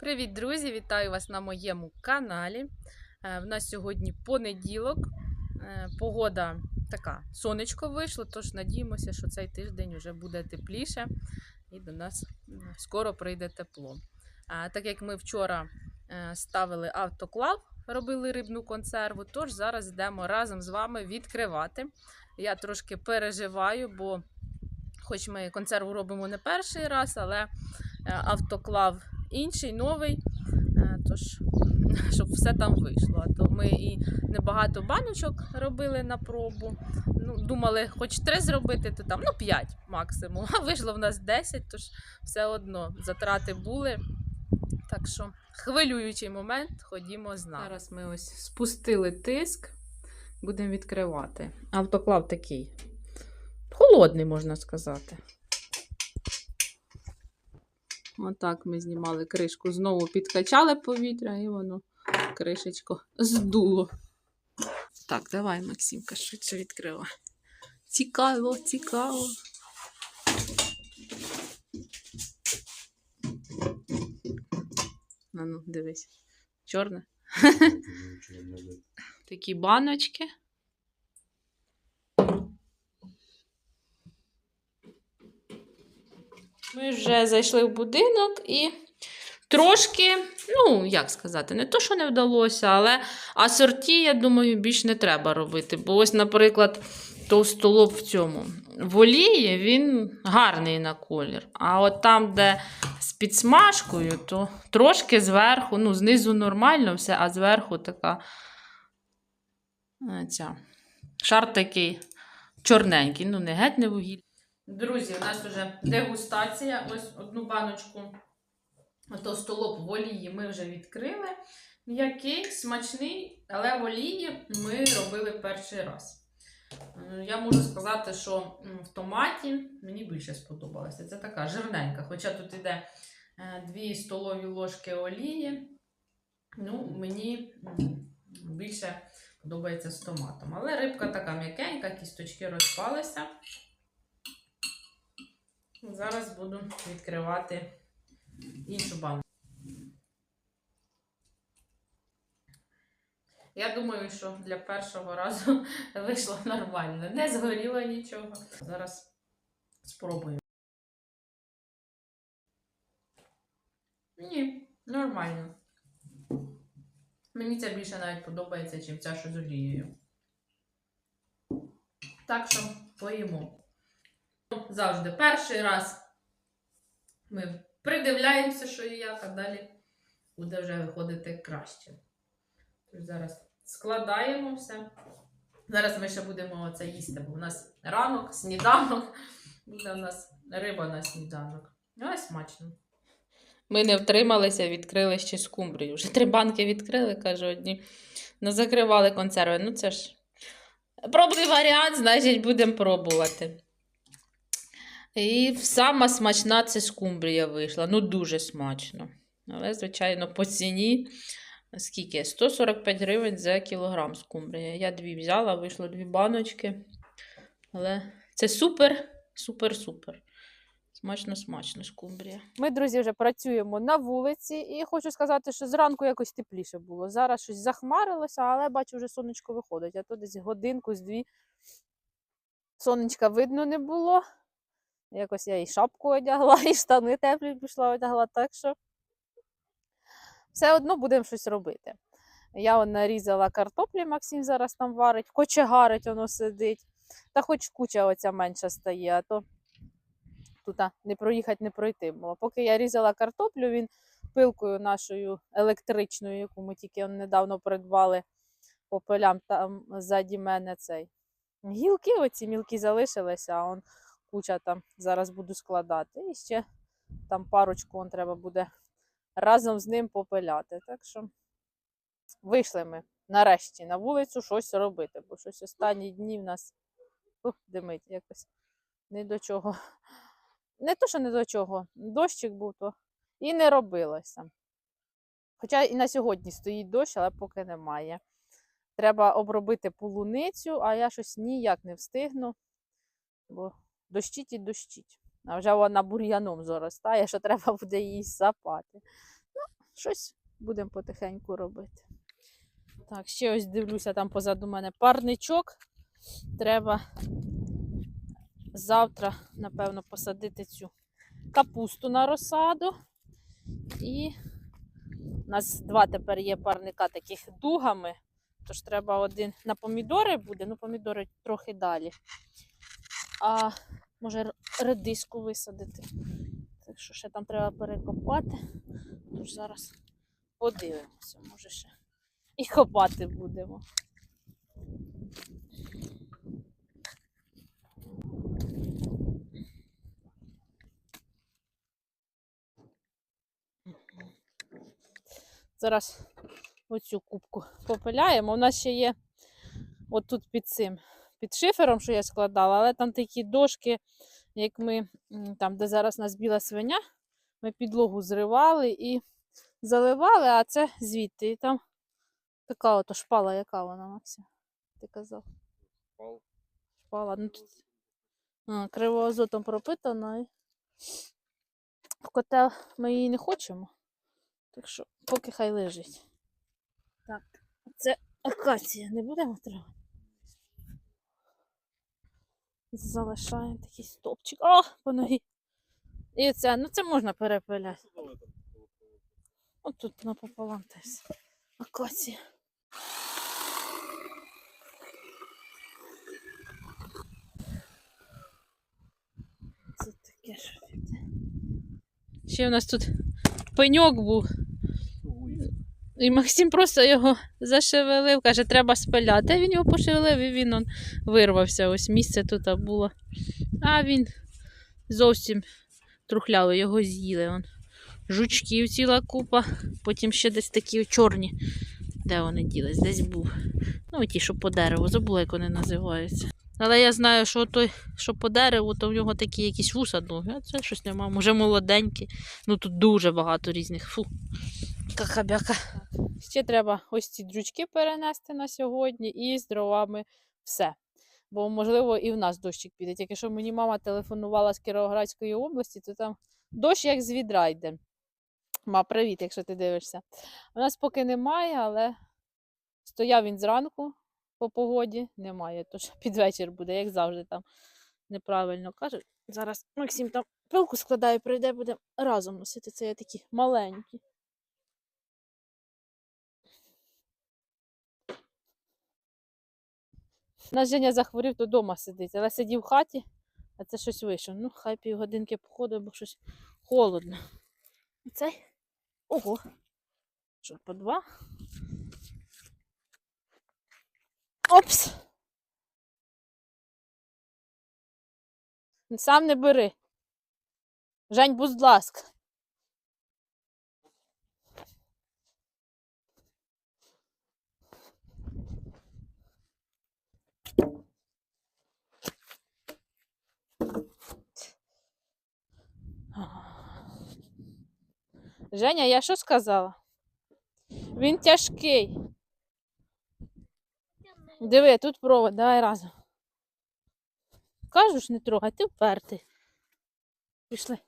Привіт, друзі! Вітаю вас на моєму каналі. Е, В нас сьогодні понеділок. Е, Погода така, сонечко вийшло, тож надіємося, що цей тиждень вже буде тепліше і до нас скоро прийде тепло. Так як ми вчора е, ставили автоклав, робили рибну консерву, тож зараз йдемо разом з вами відкривати. Я трошки переживаю, бо хоч ми консерву робимо не перший раз, але е, автоклав інший, новий. Е, Тож, щоб все там вийшло. А то ми і небагато баночок робили на пробу. Ну, думали, хоч три зробити, то там ну, 5 максимум. А вийшло в нас 10, тож все одно затрати були. Так що хвилюючий момент, ходімо з нами. Зараз ми ось спустили тиск, будемо відкривати. Автоклав такий. Холодний, можна сказати. Отак ми знімали кришку, знову підкачали повітря, і воно кришечко здуло. Так, давай, Максимка, швидше відкривай. Цікаво, цікаво. А ну, дивись. Чорне. Такі баночки. Ми вже зайшли в будинок і трошки, ну, як сказати, не то, що не вдалося, але асорті, я думаю, більш не треба робити. Бо ось, наприклад, товстолоб в цьому. В він гарний на колір. А от там, де з підсмажкою, то трошки зверху, ну, знизу нормально все, а зверху така е, ця, шар такий чорненький, ну, не геть не вугіль. Друзі, у нас вже дегустація. Ось одну баночку товстолоб в олії ми вже відкрили. М'який, смачний, але в олії ми робили перший раз. Е, Я можу сказати, що в томаті мені більше сподобалося. Це така жирненька. Хоча тут йде 2 столові ложки олії. Ну, мені більше подобається з томатом. Але рибка така м'якенька, кісточки розпалися. Зараз буду відкривати іншу банку. Я думаю, що для першого разу вийшло нормально. Не згоріло нічого. Зараз спробую. Ні, нормально. Мені це більше навіть подобається, ніж ця, що з олією. Так що поїмо. Завжди перший раз ми придивляємося, що і як, а далі буде вже виходити краще. Тож зараз складаємо все. Зараз ми ще будемо це їсти, бо у нас ранок, сніданок. Буде у нас риба на сніданок. Ось смачно. Ми не втрималися, відкрили ще скумбрію. Вже три банки відкрили, каже одні. Ну, закривали консерви. Ну, це ж пробний варіант, значить, будемо пробувати. І сама смачна це скумбрія вийшла. Ну, дуже смачно. Але, звичайно, по ціні. Скільки? 145 гривень за кілограм скумбрія. Я дві взяла, вийшло дві баночки. Але це супер, супер, супер. Смачно, смачно скумбрія. Ми, друзі, вже працюємо на вулиці, і хочу сказати, що зранку якось тепліше було. Зараз щось захмарилося, але бачу, вже сонечко виходить. А то десь годинку з дві сонечка видно не було. Якось я і шапку одягла, і штани теплі пішла одягла, так що все одно будемо щось робити. Я он нарізала картоплі, Максим зараз там варить, кочегарить воно сидить. Та хоч куча оця менша стає, а то тут не проїхати, не пройти було. Поки я різала картоплю, він пилкою нашою електричною, яку ми тільки недавно придбали по полям там ззаді мене цей. Гілки оці мілкі залишилися, а он куча там зараз буду складати. І ще там парочку он треба буде разом з ним попиляти. Так що вийшли ми нарешті на вулицю щось робити, бо щось останні дні в нас ух, димить якось не до чого. Не то, що не до чого, дощик був, то і не робилося. Хоча і на сьогодні стоїть дощ, але поки немає. Треба обробити полуницю, а я щось ніяк не встигну, бо дощить і дощить. А вже вона бур'яном заростає, що треба буде її сапати. Ну, щось будемо потихеньку робити. Так, ще ось дивлюся, там позаду мене парничок. Треба завтра, напевно, посадити цю капусту на розсаду. І у нас два тепер є парника таких дугами. Тож треба один на помідори буде, ну помідори трохи далі. А може редиску висадити. Так що ще там треба перекопати. Тож зараз подивимося, може ще і копати будемо. Зараз оцю кубку попиляємо. У нас ще є отут під цим, під шифером, що я складала, але там такі дошки, як ми там, де зараз у нас біла свиня, ми підлогу зривали і заливали, а це звідти. І там така ото шпала, яка вона, Максим? Ти казав? Шпал. Шпала. Ну, тут... а, кривоазотом пропитана. І... В котел ми її не хочемо. Так що поки хай лежить. Так, це акація. Не будемо тривати. Залишаємо такий стопчик. О, по ногі. І це, ну це можна перепиляти. От тут напополам все. Акація. Це таке що. Ще у нас тут пеньок був. І Максим просто його зашевелив, каже, треба спиляти. Він його пошевелив і він он вирвався. Ось місце тут було. А він зовсім трухлявий, його з'їли. Он. Жучків ціла купа, потім ще десь такі чорні. Де вони ділись? Десь був. Ну, ті, що по дереву, забула, як вони називаються. Але я знаю, що той, що по дереву, то в нього такі якісь вуса довгі, а це щось нема. Може молоденькі. Ну тут дуже багато різних. Фу. Какабяка. Ще треба ось ці дрючки перенести на сьогодні і з дровами все. Бо, можливо, і в нас дощик піде. Тільки що мені мама телефонувала з Кіровоградської області, то там дощ як з відра йде. Ма, привіт, якщо ти дивишся. У нас поки немає, але стояв він зранку по погоді, немає. Тож під вечір буде, як завжди там неправильно кажуть. Зараз Максим там пилку складає, прийде, буде разом носити. Це я такі маленькі. Наш Женя захворів, то вдома сидить, але сидів в хаті, а це щось вийшов. Ну, хай півгодинки походить, бо щось холодно. Цей. Ого. Що, по два? Опс. Сам не бери. Жень, будь ласка. Женя, я що сказала? Він тяжкий. Диви, тут провод, давай разом. Кажу ж не трогай, ти впертий. Пішли.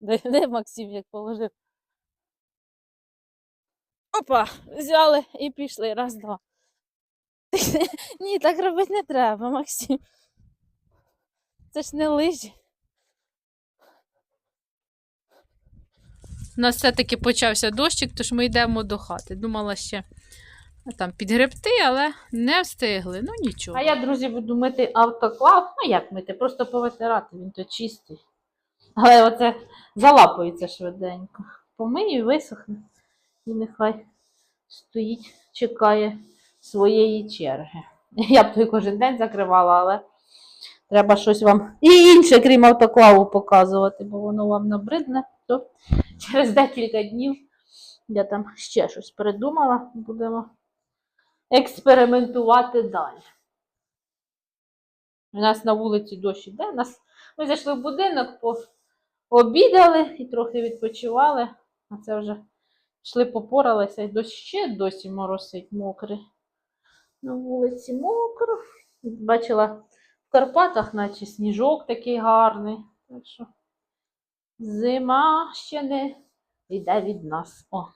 Де, де Максим як положив? Опа, взяли і пішли. Раз, два. Ні, так робити не треба, Максим. Це ж не лижі. У нас все-таки почався дощик, тож ми йдемо до хати. Думала ще там підгребти, але не встигли. Ну нічого. А я, друзі, буду мити автоклав. Ну як мити? Просто повитирати, він то чистий. Але оце залапується швиденько. Помию, висохне. І нехай стоїть, чекає своєї черги. Я б той кожен день закривала, але треба щось вам і інше, крім автоклаву, показувати, бо воно вам набридне. То через декілька днів я там ще щось придумала, будемо експериментувати далі. У нас на вулиці дощ іде. Нас... Ми зайшли в будинок, пообідали і трохи відпочивали, а це вже йшли, попоралися, і дощ ще досі моросить мокрий. На вулиці мокро. Бачила Карпатах, наче сніжок такий гарний. Так що зима ще не йде від нас. О.